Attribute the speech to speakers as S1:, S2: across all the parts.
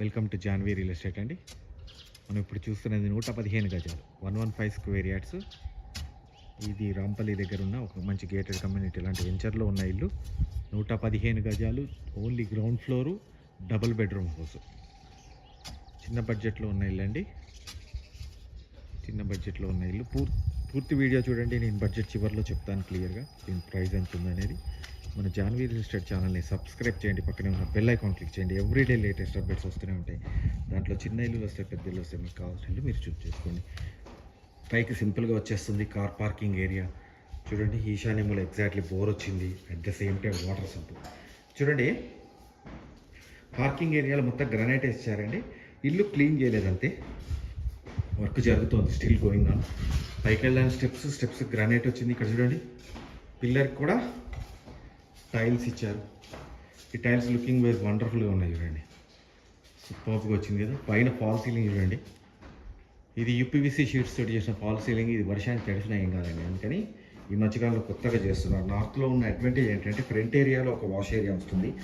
S1: Welcome to Janvi real estate అండి. మనం ఇప్పుడు చూస్తున్నది నూట పదిహేను గజాలు one one five square yards. ఇది రాంపల్లి దగ్గర ఉన్న ఒక మంచి గేటెడ్ కమ్యూనిటీ. లాంటి వెంచర్లో ఉన్న ఇల్లు నూట పదిహేను గజాలు only ground floor double bedroom house. చిన్న బడ్జెట్లో ఉన్న ఇల్లు అండి చిన్న బడ్జెట్లో ఉన్న ఇల్లు. పూర్ పూర్తి వీడియో చూడండి నేను బడ్జెట్ చివరిలో చెప్తాను క్లియర్గా. దీని ప్రైస్ ఎంత ఉందనేది మన జాన్వీ రియల్ ఎస్టేట్ ఛానల్ని సబ్స్క్రైబ్ చేయండి పక్కనే ఉన్న బెల్ ఐకాన్ క్లిక్ చేయండి. ఎవ్రీడే లేటెస్ట్ అప్డేట్స్ వస్తూనే ఉంటాయి. దాంట్లో చిన్న ఇల్లు వస్తే పెద్ద ఇల్లు వస్తే మీకు కావాల్సిన ఇల్లు మీరు చూస్ చేసుకోండి. పైకి సింపుల్గా వచ్చేస్తుంది కార్ పార్కింగ్ ఏరియా. చూడండి ఈశాన్యములో ఎగ్జాక్ట్లీ బోర్ వచ్చింది. At the same time water sump చూడండి పార్కింగ్ ఏరియాలో మొత్తం గ్రనైట్ వేసారండి ఇల్లు క్లీన్ చేయలేదంతే వర్క్ జరుగుతోంది స్టిల్ గోయింగ్ ఆన్. పైకి వెళ్ళడానికి స్టెప్స్ స్టెప్స్ గ్రానైట్ వచ్చింది. ఇక్కడ చూడండి పిల్లర్కి కూడా టైల్స్ ఇచ్చారు. ఈ టైల్స్ లుకింగ్ వైజ్ వండర్ఫుల్గా ఉన్నాయి చూడండి. సూపర్గా వచ్చింది కదా. పైన ఫాల్ సీలింగ్ చూడండి. ఇది యూపీవీసీ షీట్స్ తోటి చేసిన ఫాల్ సీలింగ్. ఇది వర్షానికి తడిసిన ఏం కాదండి. అందుకని ఈ మధ్యకాలంలో కొత్తగా చేస్తున్నారు. నార్త్లో ఉన్న అడ్వాంటేజ్ ఏంటంటే ఫ్రంట్ ఏరియాలో ఒక వాష్ ఏరియా వస్తుంది.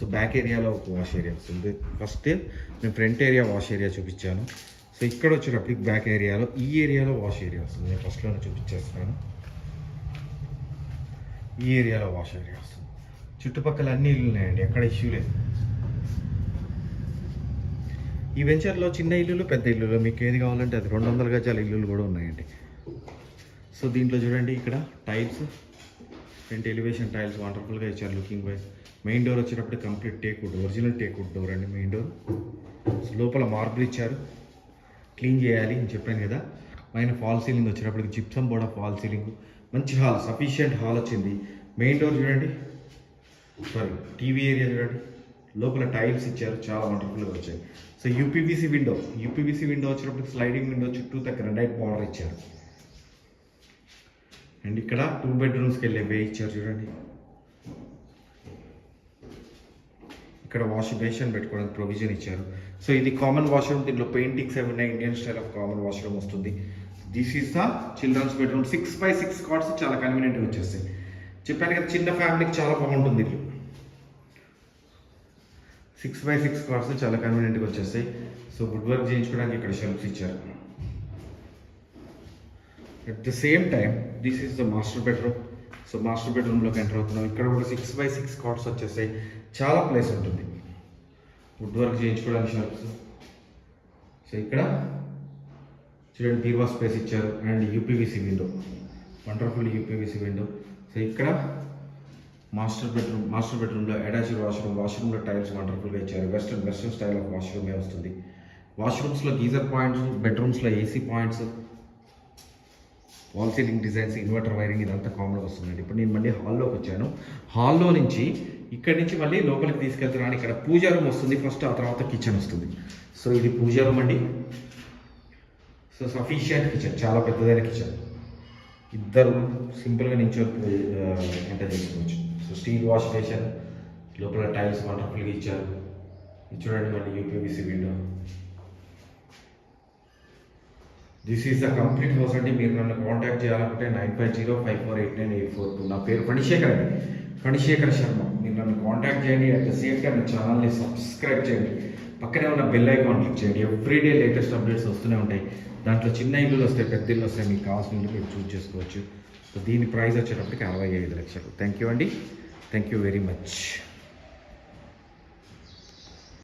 S1: సో బ్యాక్ ఏరియాలో ఒక వాష్ ఏరియా వస్తుంది. ఫస్ట్ నేను ఫ్రంట్ ఏరియా వాష్ ఏరియా చూపించాను. సో ఇక్కడ వచ్చేటప్పటికి బ్యాక్ ఏరియాలో ఈ ఏరియాలో వాష్ ఏరియా వస్తుంది. నేను ఫస్ట్లోనే చూపించేస్తున్నాను. ఈ ఏరియాలో వాష్ ఏరియా వస్తుంది. చుట్టుపక్కల అన్ని ఇల్లు ఉన్నాయండి ఎక్కడ ఇష్యూ లేదు. ఈ వెంచర్లో చిన్న ఇల్లులు పెద్ద ఇల్లులు మీకు ఏది కావాలంటే అది. రెండు వందల గజాల ఇల్లులు కూడా ఉన్నాయండి. సో దీంట్లో చూడండి ఇక్కడ టైల్స్ ఫ్రంట్ ఎలివేషన్ టైల్స్ వండర్ఫుల్గా ఇచ్చారు లుకింగ్ వైజ్ మెయిన్ డోర్ వచ్చేటప్పుడు complete teak wood original teak wood door అండి మెయిన్ డోర్ లోపల మార్బుల్ ఇచ్చారు. క్లీన్ చేయాలి అని చెప్పాను కదా. పైన ఫాల్ సీలింగ్ వచ్చేటప్పటికి జిప్సమ్ బోర్డ్ ఫాల్ సీలింగ్ మంచి హాల్ సఫిషియంట్ హాల్ వచ్చింది. మెయిన్ డోర్ చూడండి. సారీ టీవీ ఏరియా చూడండి లోపల టైల్స్ ఇచ్చారు చాలా వండర్ఫుల్గా వచ్చాయి. So UPVC window UPVC window వచ్చినప్పుడు స్లైడింగ్ విండో చుట్టూ దగ్గర నైట్ బార్డర్ ఇచ్చారు. అండ్ ఇక్కడ టూ బెడ్రూమ్స్కి వెళ్ళే వే ఇచ్చారు చూడండి. ఇక్కడ వాష్ బేషన్ పెట్టుకోవడానికి ప్రొవిజన్ ఇచ్చారు. సో ఇది కామన్ వాష్రూమ్ దీంట్లో పెయింటింగ్స్ అవి ఉన్నాయి Indian style of common washroom వస్తుంది. This is the children's bedroom six by six cards చాలా కన్వీనియంట్గా వచ్చేస్తాయి. చెప్పాను కదా చిన్న ఫ్యామిలీకి చాలా బాగుంటుంది. ఇల్లు సిక్స్ బై సిక్స్ కార్డ్స్ చాలా కన్వీనియంట్గా వచ్చేస్తాయి. సో వుడ్ వర్క్ చేయించుకోవడానికి ఇక్కడ షెల్ఫ్స్ ఇచ్చారు. At the same time this is the master bedroom so master బెడ్రూమ్లోకి ఎంటర్ అవుతున్నాం. ఇక్కడ కూడా సిక్స్ బై సిక్స్ కార్డ్స్ వచ్చేసాయి చాలా ప్లేస్ ఉంటుంది. వుడ్ వర్క్ చేయించుకోవడానికి షెల్ఫ్స్ సో ఇక్కడ చూడండి బీవా స్పేస్ ఇచ్చారు. And UPVC window wonderful UPVC window so ఇక్కడ మాస్టర్ బెడ్రూమ్ మాస్టర్ బెడ్రూమ్లో అటాచ్డ్ వాష్రూమ్ వాష్రూమ్లో టైల్స్ వండర్ఫుల్గా ఇచ్చారు. వెస్ట్రన్ వెస్ట్రన్ స్టైల్ ఆఫ్ వాష్రూమే వస్తుంది. వాష్రూమ్స్లో geyser points బెడ్రూమ్స్లో AC points wall ceiling designs inverter wiring ఇదంతా కామన్గా వస్తుందండి. ఇప్పుడు నేను మళ్ళీ హాల్లోకి వచ్చాను. హాల్లో నుంచి ఇక్కడి నుంచి మళ్ళీ లోపలికి తీసుకెళ్తున్నాను. ఇక్కడ పూజా రూమ్ వస్తుంది. ఫస్ట్ ఆ తర్వాత కిచెన్ వస్తుంది. సో ఇది పూజా రూమ్ అండి. సో సఫిషియంట్ కిచెన్ చాలా పెద్దదైన కిచెన్. ఇద్దరు సింపుల్గా నించొని ఎంటర్ చేసుకోవచ్చు. సో స్టీల్ వాష్ బేషన్ లోపల టైల్స్ వండర్ఫుల్గా ఇచ్చారు. ఇది చూడండి మన UPVC window this is the complete house అండి. మీరు నన్ను కాంటాక్ట్ చేయాలంటే nine five zero five four eight nine eight four two నా పేరు ఫణిశేఖర్ అండి. ఫణిశేఖర్ శర్మ. మీరు నన్ను కాంటాక్ట్ చేయండి. అట్ ద సేమ్ టైం నా ఛానల్ని సబ్స్క్రైబ్ చేయండి. పక్కనే ఉన్న బెల్ ఐకాన్ క్లిక్ చేయండి. ఎవ్రీడే లేటెస్ట్ అప్డేట్స్ వస్తూనే ఉంటాయి. దాంట్లో చిన్న ఇల్లులు వస్తాయి పెద్ద ఇల్లు వస్తాయి. మీకు కావాల్సిన ఇల్లు మీరు చూస్ చేసుకోవచ్చు. సో దీని ప్రైస్ వచ్చేటప్పటికి అరవై ఐదు లక్షలు. థ్యాంక్ యూ అండి థ్యాంక్ యూ వెరీ మచ్